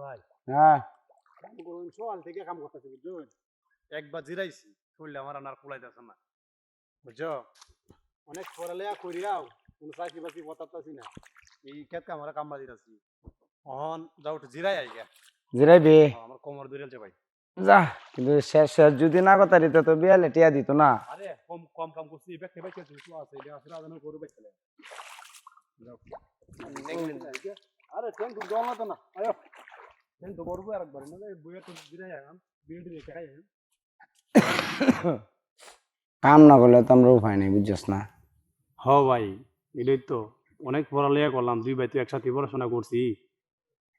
ভাই। হ্যাঁ। কাম করুন সকাল থেকে কাম করতেছি বুঝছেন? একবার জিরাইছি শরীরে আমার আর কুলাইতেছে না। বুঝছ? অনেক পড়ালেখা করিয়াও কোনো চাকরি বাকরি বতাতাছি না। এই ক্ষেত কাম আমরা কাম বাজিতাছি অহন যাও একটু জিরাই আই গা। আমার কোমর ধরেছে ভাই। যা কিন্তু শেষ শেষ যদি না কথা দিত তো বিয়ালে টিয়া দিত না। আরে কম কম কাম করছি আছে এটা আসলে আদান করে বেচলে আরে না তো না। আয়ো। না বইয়া তো জিরাই আগাম বিএড দিয়ে খাই কাম না করলে তো আমরা উপায় নেই বুঝছস না? হ ভাই এটাই তো। অনেক পড়ালেখা করলাম দুই ভাই তো একসাথে পড়াশোনা করছি।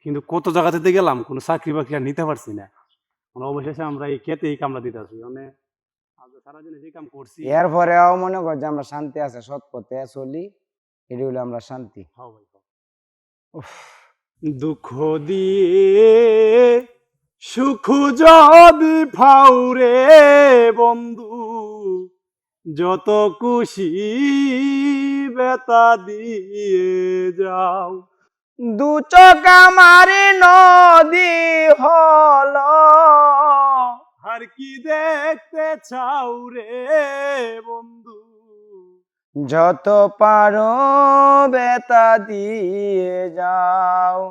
কিন্তু কত জায়গাতে গেলাম কোনো চাকরি বাকরি আর নিতে পারছি না। মানে অবশেষে আমরা এই খেতে এই কামটা দিতেছি মানে আগে সারাদিন এই কাম করছি। এরপরেও মনে কর যে আমরা শান্তি আছে সৎ পথে চলি এটি হলো আমরা শান্তি। হ্যাঁ ভাই হ্যাঁ। দুঃখ দিয়ে সুখ যদি ফাউরে বন্ধু, যত খুশি বেতা দিয়ে যাও। দু চোখ আমারি নদী হল, আর কি দেখতে চাও রে বন্ধু? যত পারো বেতা দিয়ে যাও।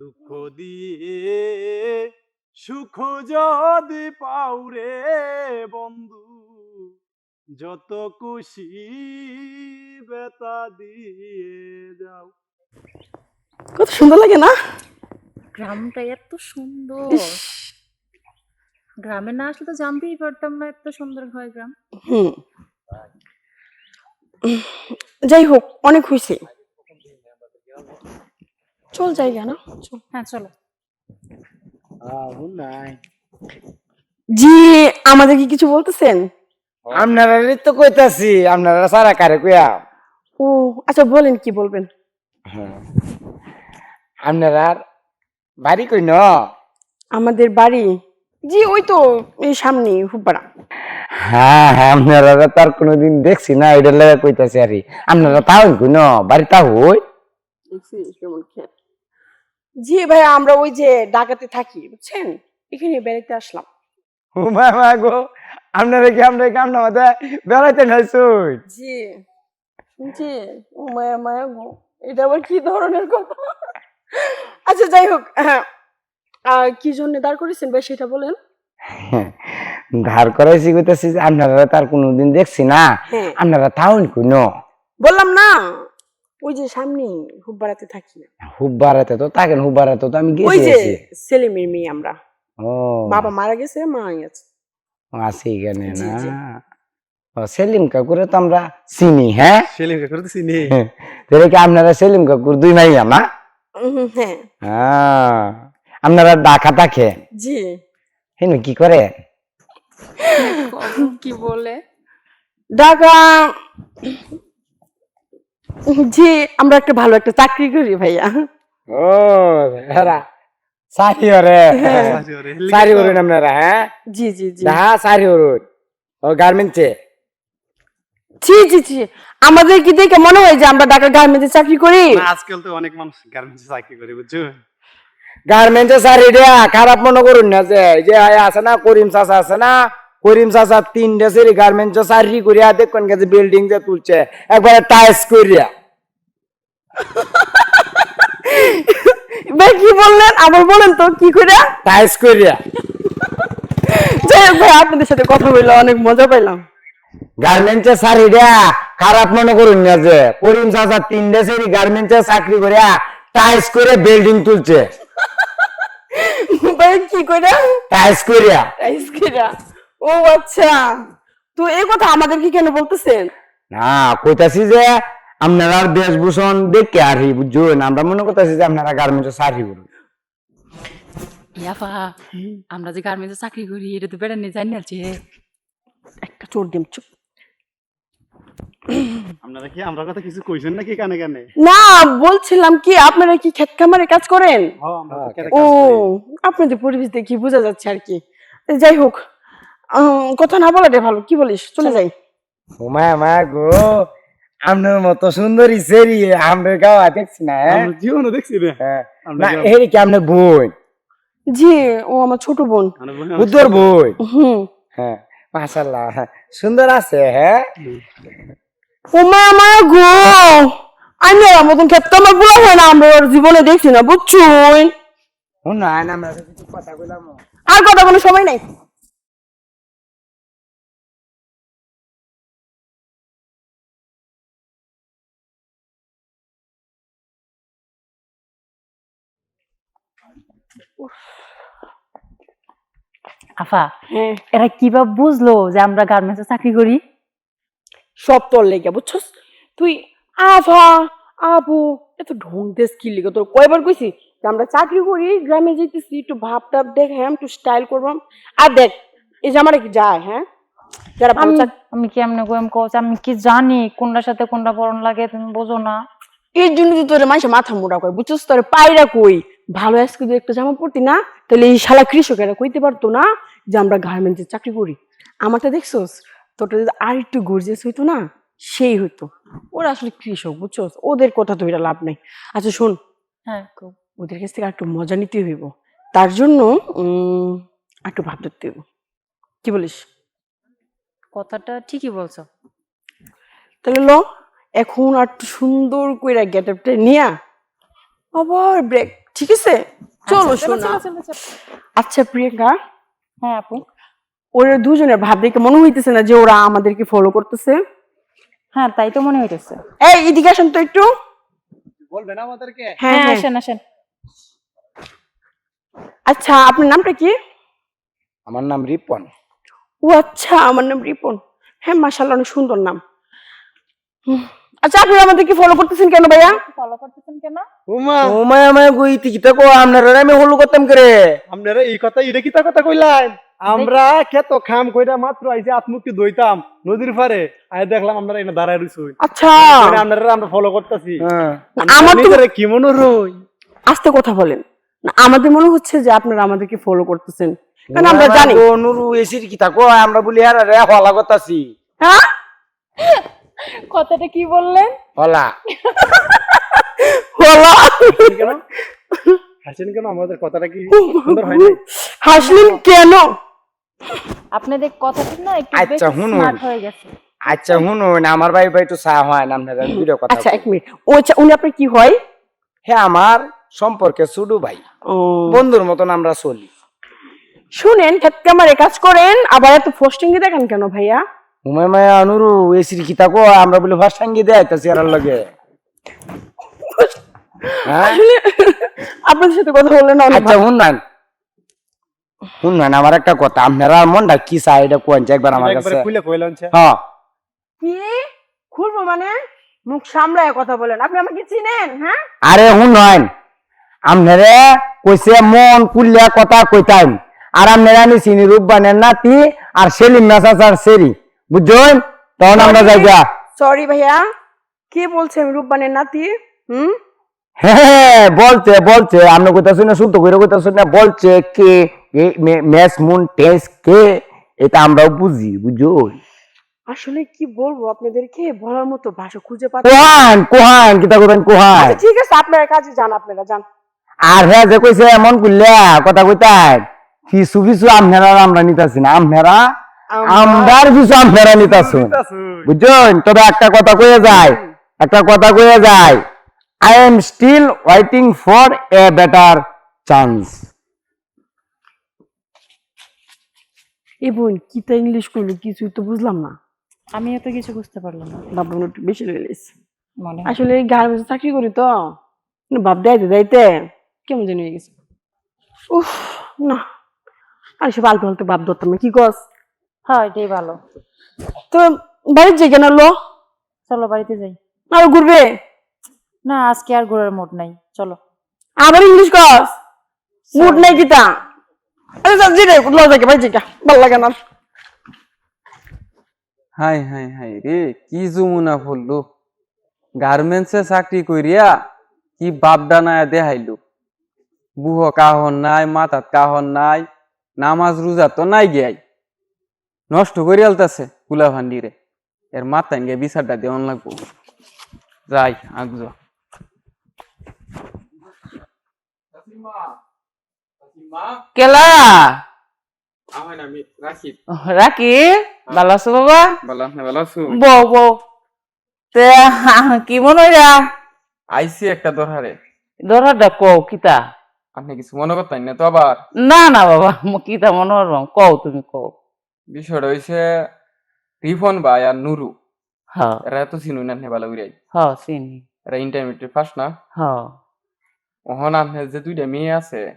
দুঃখ দিয়ে সুখ যদি পাও রে বন্ধু যত খুশি বেতা দিয়ে যাও। কত সুন্দর লাগে না? গ্রামটা এত সুন্দর। গ্রামে না আসলে তো জানতেই পারতাম না এত সুন্দর হয় গ্রাম। হুম। যাই হোক অনেক হয়েছে। চল যাই না? চল। হ্যাঁ চলো। জি আমাদের কি কিছু বলতেছেন? আপনারা তো কইতাছি আপনারা সারা কারে কইয়া। ও আচ্ছা বলেন কি বলবেন? আপনারা আর বাড়ি কই ন আমাদের বাড়ি। জি ওই তো এই সামনে হুপাড়া হ্যাঁ হ্যাঁ আপনারা তার কোনোদিন দেখছি না এটা লেগে কইতাছি আরে আপনারা তাও কই ন বাড়ি তা হই জি ভাই আমরা ওই যে ঢাকাতে থাকি বুঝছেন? এখানে বেড়াতে আসলাম। ও মা মা গো আপনারা কি আমরা কি আপনার মধ্যে বেড়াইতে নাইছুন জি। শুনছি ও মায়া মায়া গো এটা আবার কি ধরনের কথা? আচ্ছা যাই হোক হ্যাঁ। কি জন্য দাঁড় করেছেন ভাই সেটা বলেন। ধার করাইছি কইতাছি যে আপনারা তার কোনোদিন দেখছি না। হ্যাঁ। আপনারা তাও কই ন বললাম না ওই যে সামনে হুব্বাড়াতে থাকি। হুব বাড়াতে তো থাকেন হুব বাড়াতে তো আমি ওই যে। সেলিমের মেয়ে আমরা। ও। বাবা মারা গেছে মা আছে। আছে এখানে না? ও সেলিম কাকুরে তো আমরা চিনি হ্যাঁ? সেলিম করতেছি নে তাহলে কি আপনারা সেলিম কাকুর দুই মাইয়া না হ্যাঁ। হ্যাঁ আপনারা ডাকা? থাকে জি। হেন কি করে? কি বলে? ঢাকা জি আমরা একটা ভালো একটা চাকরি করি ভাইয়া। ও হেরা সারি ওরে সারি ওরুন আপনারা হ্যাঁ? জি জি জি। দা সারি ওরুন ও গার্মেন্টসে জি জি জি আমাদের কি দেখে মনে হয় যে আমরা ঢাকা গার্মেন্টে চাকরি করি? আজকাল তো অনেক মানুষ গার্মেন্টসে চাকরি করে বুঝছ? গার্মেন্টসে সারি দেয়া খারাপ মনে করুন না যে যে আয় আছে না করিম চাচা আছে না করিম চাচা তিনটে সেরি গার্মেন্টসে সারি করিয়া দেখুন গেছে বিল্ডিং যে তুলছে একবারে টাইস করিয়া। ভাই কি বললেন? আবার বলেন তো কি করে টাইস করিয়া। যাই হোক ভাই আপনাদের সাথে কথা বললে অনেক মজা পাইলাম। গার্মেন্টসে সারি দেয়া খারাপ মনে করুন না যে করিম চাচা তিনটে সেরি গার্মেন্টসে চাকরি করিয়া টাইস করে বিল্ডিং তুলছে। ভাই কি করে? টাইস করিয়া টাইস করে ও আচ্ছা। তো এই কথা আমাদেরকে কেন বলতেছেন? না কইতাছি যে আপনারা বেশভূষণ দেখে আর বুঝুন আমরা মনে করতেছি যে আপনারা গার্মেন্টসে চাকরি করুন। ইয়াফা আমরা যে গার্মেন্টসে চাকরি করি এটা তো বেড়ানি জানি আছে একটা চোর ডিম চুপ আপনারা কি আমরা কথা কিছু কইছেন নাকি কানে কানে? না বলছিলাম কি আপনারা কি ক্ষেত খামারে কাজ করেন? হ্যাঁ আমরা তো খেতে ও আপনাদের পরিবেশ দেখি বোঝা যাচ্ছে আর কি। যাই হোক কথা না বলাটাই ভালো কি বলিস? চলে যাই। মা মা গো আপনার মতো সুন্দরী সেরি আমরা গাওয়া দেখছি না হ্যাঁ? জীবনও দেখছি না। হ্যাঁ। না হেরি কি আপনার বোন? জি ও আমার ছোট বোন। উত্তর বোন। হুম। হ্যাঁ মাশাল্লাহ সুন্দর আছে হ্যাঁ? ও মা আমার গো। আমি ওর মতন ক্ষেত্রে আমার বুড়া হয় না আমরা ওর জীবনে দেখছি না বুঝছুন হুন না আমরা কিছু কথা কইলাম আর কথা কোনো সময় নাই। আফা হ্যাঁ। এরা কীভাবে বুঝলো যে আমরা গার্মেন্টসে চাকরি করি? সব তোর লেগে বুঝছস? তুই আভা আপু এত ঢং দেশ কি লিগে? তোর কয়বার কইছি যে আমরা চাকরি করি গ্রামে যেতেছি একটু ভাব টাব দেখ হ্যাঁ একটু স্টাইল করবাম আর দেখ এই যে আমার কি যায় হ্যাঁ? যারা ভালো আমি চাক- আমি কেমনে গোয়েম কোচ আমি কি জানি কোনটার সাথে কোনটা বরণ লাগে তুমি বোঝো না। এর জন্য তো তোর মানুষের মাথা মোটা কয় বুঝছস? তোর পায়রা কই ভালো আজকে যদি একটা জামা পড়তি না তাহলে এই শালা কৃষকেরা কইতে পারতো না যে আমরা গার্মেন্টসে চাকরি করি। আমারটা দেখছস? তোরটা যদি আর একটু গর্জিয়াস হইতো না সেই হইতো। ওরা আসলে কৃষক বুঝছস ওদের কথা তো এটা লাভ নাই। আচ্ছা শোন। হ্যাঁ ওদের কাছ থেকে একটু মজা নিতে হইব। তার জন্য একটু ভাব ধরতে হইব। কি বলিস? কথাটা ঠিকই বলছো। তাহলে ল এখন আর একটু সুন্দর করে গেট আপটা নিয়া আবার ব্রেক ঠিক আছে? চলো আচ্ছা, শোনা। চলো, চলো। আচ্ছা প্রিয়াঙ্কা। হ্যাঁ আপু। ওরা দুজনের ভাব দেখে মনে হইতেছে না যে ওরা আমাদেরকে ফলো করতেছে। হ্যাঁ তাই তো মনে হইতেছে। এই এদিকে আসেন তো একটু। বলবেন আমাদেরকে? হ্যাঁ হ্যাঁ হ্যাঁ। আসেন আসেন। আচ্ছা আপনার নামটা কি? আমার নাম রিপন। ও আচ্ছা আমার নাম রিপন। হ্যাঁ মাশাআল্লাহ অনেক সুন্দর নাম। হুম, আচ্ছা আপনারা আমাদেরকে ফলো করতেছেন কেন ভাইয়া? ফলো করতেছেন কেন? উমা। ও মায়া মায়া কইতি কি আপনারা আমি হলু করতাম করে? আপনারা এই কথা এটা কি তা কথা কইলেন আমরা খেত খাম কইরা মাত্র আইছে আত্মুক্তি দইতাম নদীর পারে আই দেখলাম আমরা এখানে দাঁড়ায় রইছুই। আচ্ছা। আপনারা আমরা ফলো করতেছি। হ্যাঁ। আমার তো কি মনে রই আস্তে কথা বলেন। আমাদের মনে হচ্ছে যে আপনারা আমাদেরকে ফলো করতেছেন। কারণ আমরা জানি ও নুরু এসির কি থাকো? আমরা বলি আর রে হলা করতাছি। হ্যাঁ? কথাটা কি বললেন? হলা। হলো। হাসেন কেন? আমাদের কথাটা কি সুন্দর হয় হাসলেন কেন? আপনাদের কথাটা না একটু আচ্ছা। স্মার্ট হয়ে গেছে। আচ্ছা শুনুন আমার ভাই ভাই একটু চা হয় না আপনারা ভিডিও কথা আচ্ছা এক মিনিট। ও আচ্ছা উনি আপনার কি হয়? হ্যাঁ আমার সম্পর্কে সুডু ভাই। বন্ধুর মতন আমরা চলি। শুনেন ক্ষেত কামারে কাজ করেন আবার এত পোস্টিং এ দেখেন কেন ভাইয়া? উমে মায়া নুরু এসির কি তাকো আমরা বলি ফার্স্ট টাঙ্গি দেয় তা চেয়ারের লগে। হ্যাঁ? আপনাদের সাথে কথা বললেন আচ্ছা আমার একটা কথা। আপনারা মনটা কি চাই এটা কোন একবার আমার কাছে। খুলে কইলেন হ্যাঁ। কি? খুলবো মানে? মুখ সামলায় কথা বলেন। আপনি আমাকে চিনেন হ্যাঁ? আরে আপনারে কইছে মন কুলিয়া কথা কইতাম আর আপনারা আমি চিনি রূপ বানের নাতি আর সেলিম মেসাচার সেরি। বুঝছেন? তখন আমরা যাইগা। সরি ভাইয়া। কে বলছে রূপবানের নাতি? হুম? হ্যাঁ বলছে বলছে শুদ্ধ কইরা কইতাছ না বলছে কে মেস মুন টেস কে এটা আমরাও বুঝি বুঝো। আসলে কি বলব আপনাদেরকে বলার মতো ভাষা খুঁজে পাচ্ছি কোহান কোহান কিতা কইবেন কোহান? আচ্ছা ঠিক আছে আপনারা কাজে যান আপনারা যান। আর হ্যাঁ যে কইছে এমন কুলিয়া কথা কইতাই কিছু কিছু আপনারা আমরা নিতাছি না আপনারা আমরার কিছু আপনারা নিতাছুন বুঝছেন? তবে একটা কথা কয়ে যায় একটা কথা কয়ে যায় I am still waiting for a better chance এই বোন কি তা ইংলিশ করল কিছুই তো বুঝলাম না। আমি এত কিছু বুঝতে পারলাম না। ভাবলাম একটু বেশি লিস মনে হয়। আসলে গার্মেন্টস চাকরি করি তো। ভাব দেয়তে দেয়তে কেমন জানি হয়ে গেছে। উফ না। আর সে আলতু আলতু ভাব ধরতাম না কি কস? হ্যাঁ এটাই ভালো। তো বাড়ির যে কেন লো চলো বাড়িতে যাই। আর ঘুরবে? না আজকে আর ঘোরার মোড নাই। চলো। আবার ইংলিশ কস? মুড নাই কিতা? আরে যা জিরে লো যাকে ভাই জিকা ভালো লাগে না। হাই হাই হাই রে কি যমুনা পড়ল গার্মেন্টসে চাকরি করিয়া কি বাপডা নাই দেখাইলো বুহ কাহন নাই মাথাত কাহন নাই নামাজ রোজা তো নাই গিয়াই। নষ্ট করে আলতাছে কুলা ভান্ডিরে এর মাথায় গিয়ে বিচারটা দেওয়ান লাগবো। যাই আগজ মা কেলা আমার আমি রাশিদ রাকি ভালো আছো বাবা ভালো ভালো আছো বউ বউ তে কি মনে হইয়া আইসি একটা দরহারে ধরাটা কও কিতা আপনি কিছু মনে করতেন না তো আবার না না বাবা কিতা মনে হরবাম কও তুমি কও বিষয়টা হইছে রিফন ভাই আর নুরু হ এরা তো চিনু না ভালো করে চিনি এরা ইন্টারমিডিয়েট না হ ওহন আপনার যে দুইটা মেয়ে আছে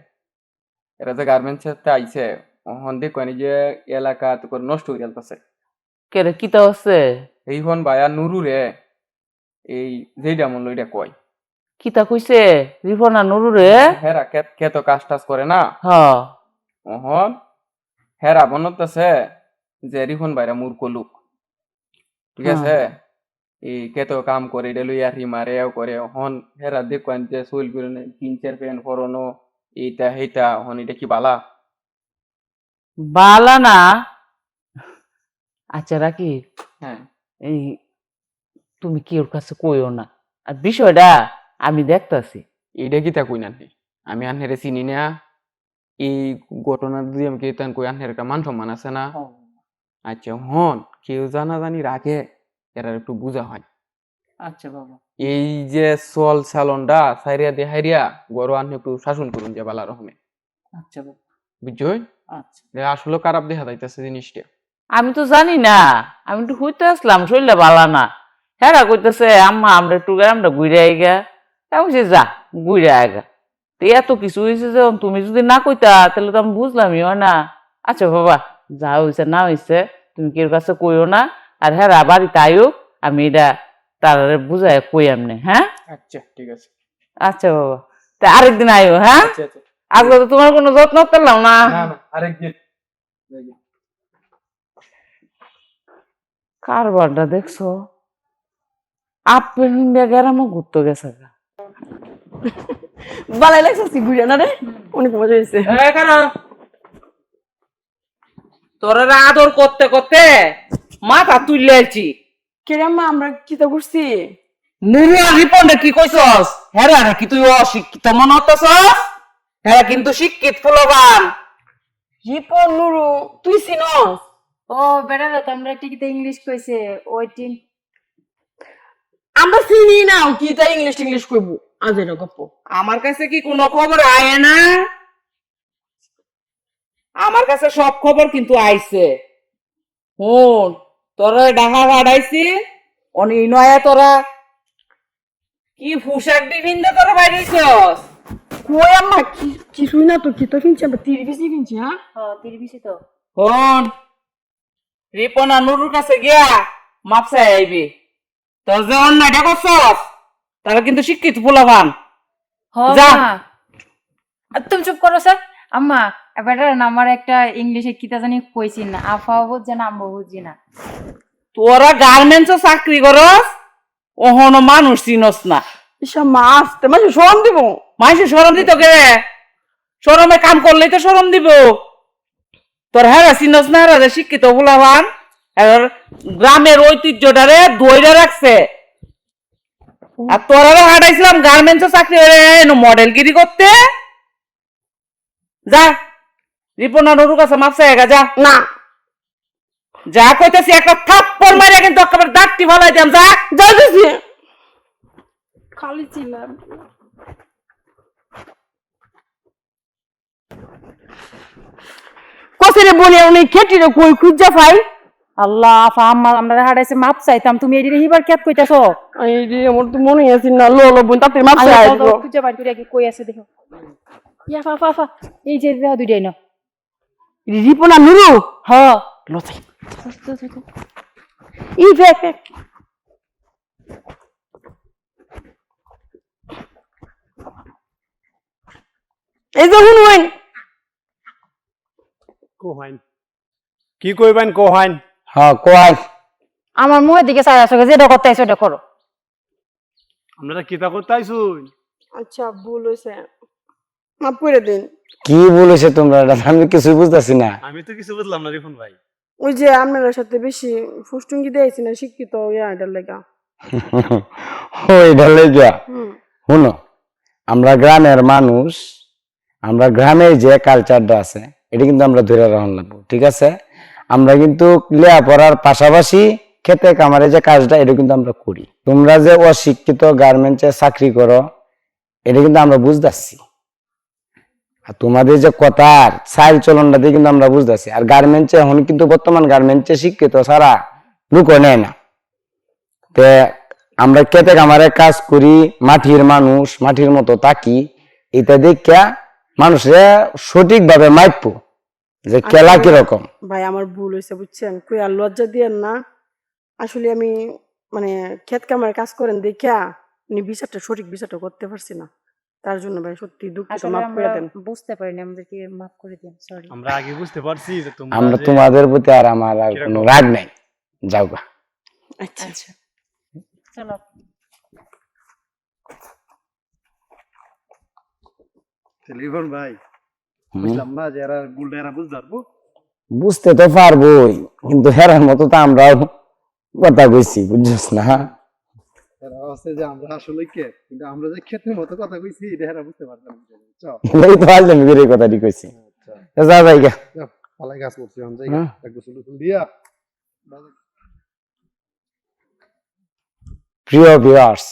এরা যে গার্মেন্টস এর আইছে ওহন দেখেন যে এলাকা তো করে নষ্ট হয়ে গেলতেছে। কেরে কিতা হচ্ছে? রিফন ভাই আর নুরু রে এই যেইটা মূল্য এটা কয়। কিতা কইছে? রিফনা নুরু রে? হেরা কে কে তো কাজ টাজ করে না। হ। ওহন হেরা বনতেছে যে রিফন ভাইরা মূর্খ লোক। ঠিক আছে? এই কেতো কাম করে এটা লইয়া রি মারে এও করে। হন হেরা দেখবেন যে সোল করে তিন চার পেন পরনো এইটা সেইটা হন এটা কি বালা? বালা না। আচ্ছা রাকি হ্যাঁ। এই তুমি কি ওর কাছে কইও না। আর বিষয়টা আমি দেখতাছি। এইটা কি তা কই না আমি আনহেরে চিনি না। এই ঘটনা যদি আমি কেতান কই আনহের একটা মান সম্মান আছে না? আচ্ছা হন কেউ জানা জানি রাখে। এরা একটু বুঝা হয়। আচ্ছা বাবা। এই যে চল সালনটা সাইরিয়া হাইরিয়া গরু আনহে একটু শাসন করুন যে বালা রকমে আচ্ছা বাবা। বুঝছই আচ্ছা। আসলে খারাপ দেখা যাইতেছে জিনিসটা। আমি তো জানি না। আমি একটু হইতে আসলাম শরীরটা বালা না। হ্যাঁ কইতেছে আম্মা আমরা একটু আমরা ঘুরে আইগা। আমি বলছি, যা ঘুরে আইগা। তো এত কিছু হয়েছে যে তুমি যদি না কইতা তাহলে তো আমি বুঝলামই না? আচ্ছা বাবা যা হয়েছে না হয়েছে তুমি কেউ কাছে কইও না? আর হ্যাঁ বাড়িতে আইও আমি এটা তার বুঝাই কই এমনি হ্যাঁ? আচ্ছা ঠিক আছে। আচ্ছা বাবা তা আরেকদিন আইও হ্যাঁ? আচ্ছা আচ্ছা। আজকে তো তোমার কোনো যত্ন করলাম না। না না আরেকদিন। কারবারটা দেখছ? আপেল ইন্ডিয়া গেরামও ঘুরতে গেছে গা। ভালো লাগছে ঘুরে না রে। অনেক মজা হয়েছে তোরা আদর করতে করতে মাথা তুললে কেরাম্মা আমরা কিতা করছি? নুরু আর রিপন্ডে কি কইছস? হ্যাঁ রে কি তুই অশিক্ষিত মনে হতেছস হ্যাঁ কিন্তু শিক্ষিত ফুলবান। রিপন নুরু তুই চিনস? ও বেড়ালে তো আমরা টিকিতে ইংলিশ কইছে? ওই টিম আমরা চিনি না কিতা ইংলিশ ইংলিশ কইবো? আজ এটা গপ্প। আমার কাছে কি কোনো খবর আয় না? আমার কাছে সব খবর কিন্তু আইছে। হুন তোরা ডাহা ভাড়াইছি অনেক নয়া তোরা। কি পোশাক বিভিন্ন তোরা বাইরেছস কই আম্মা কি কিছুই না তো কিনছি আমরা হ্যাঁ? হ্যাঁ তো। হন রিপনা নুরুর কাছে গিয়া মাপসা আইবি। তোর যে অন্যায়টা করছস তারা কিন্তু শিক্ষিত পোলাভান হ যা। তুমি চুপ করো স্যার। আম্মা বেটার আমার একটা ইংলিশে কিতা জানি কইছি না আফাও বুঝছে না আম্মু বুঝছি না। তোরা গার্মেন্টসে চাকরি করস ওহনো মানুষ চিনস না। ইসা মাছ তে মানে সরম দিব। মানুষ সরম দিত কে? সরমে কাম করলেই তো সরম দিব। তোর হ্যাঁ চিনস না হ্যাঁ শিক্ষিত পোলাভান আর গ্রামের ঐতিহ্যটারে ধৈর্য রাখছে। আর তোরা হাঁটাইছিলাম গার্মেন্টসে চাকরি মডেলগিরি করতে। যা। রিপনা নুরুর কাছে যা। না। যা কইতেছি একটা থাপ্পড় মারিয়া কিন্তু একেবারে দাঁতটি দিলাম যা। যাইতেছি। খালি ছিলাম। কসরে উনি খেটিরে কই খুঁজা পাই? আল্লাহ আফা আম্মা আমরা হারাইছে মাপ চাইতাম। তুমি এদিকে হিবার ক্যাপ কইতাছো? এই রে আমার তো মনে আছে না লো লো বোন তাতে মাছ আল্লাহ আইবো। খুঁজে করে কি কই আছে দেখো। ইয়া ফা ফা ফা এই যে দুইটাই না রিপনা নুরু হ লতাই ই ফেক ফেক এই যে শুনুন কোহাইন কি কইবেন কোহাইন হ্যাঁ কোয়াই আমার মুখের দিকে চাই আসো যেটা করতে আইছো এটা করো আপনারা কিতা করতে আইসুন? আচ্ছা ভুল হয়েছে মাফ করে দিন। কি বলেছে তোমরা? এটা আমি কিছুই বুঝতেছি না। আমি তো কিছু বুঝলাম না রিফন ভাই। ওই যে আপনার সাথে বেশি ফুসটুঙ্গি দিয়েছি না শিক্ষিত ইয়া এটার লেগা। ওই ঢালে গিয়া শুনো আমরা গ্রামের মানুষ আমরা গ্রামে যে কালচারটা আছে এটা কিন্তু আমরা ধরে রাখুন লাগবো ঠিক আছে? আমরা কিন্তু লেখাপড়ার পাশাপাশি খেতে কামারে যে কাজটা এটা কিন্তু আমরা করি। তোমরা যে অশিক্ষিত গার্মেন্টসে চাকরি করো এটা কিন্তু আমরা বুঝতেছি। আর তোমাদের যে কথার চাল চলনটা দিয়ে কিন্তু আমরা বুঝতেছি। আর গার্মেন্টসে এখন কিন্তু বর্তমান গার্মেন্টসে শিক্ষিত ছাড়া লুকো নেয় না। তে আমরা খেতে কামারে কাজ করি মাটির মানুষ মাটির মতো তাকি এটা দেখা মানুষরা সঠিকভাবে মাইপ যে খেলা কীরকম। ভাই আমার ভুল হয়েছে বুঝছেন? কই আর লজ্জা দিয়েন না। আসলে আমি মানে ক্ষেত কামার কাজ করেন দেখা উনি বিচারটা সঠিক বিচারটা করতে পারছি না। তার জন্য ভাই সত্যি দুঃখিত মাফ করে দেন। বুঝতে পারিনি আমাদেরকে মাফ করে দিন সরি আমরা আগে বুঝতে পারছি যে তোমরা আমরা তোমাদের প্রতি আর আমার আর কোনো রাগ নাই। যাও গা। আচ্ছা। আচ্ছা। চলো। টেলিফোন ভাই। বুঝলাম না বুঝতে তো পারবোই কিন্তু হেরার মতো তো আমরাও কথা কইছি বুঝছিস না? যে আমরা আসলে কে? কিন্তু আমরা যে ক্ষেতের মতো কথা কইছি এটা এরা বুঝতে পারতাম এই তো কথাটি কইছি। যা যাই গা পালাই করছি আমি যাই হ্যাঁ। এক গোসল দিয়া। প্রিয় ভিউয়ার্স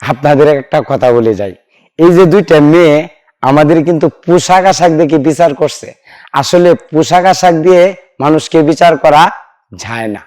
আপনাদের একটা কথা বলে যাই। এই যে দুইটা মেয়ে আমাদের কিন্তু পোশাক আশাক দেখে বিচার করছে। আসলে পোশাক আশাক দিয়ে মানুষকে বিচার করা যায় না।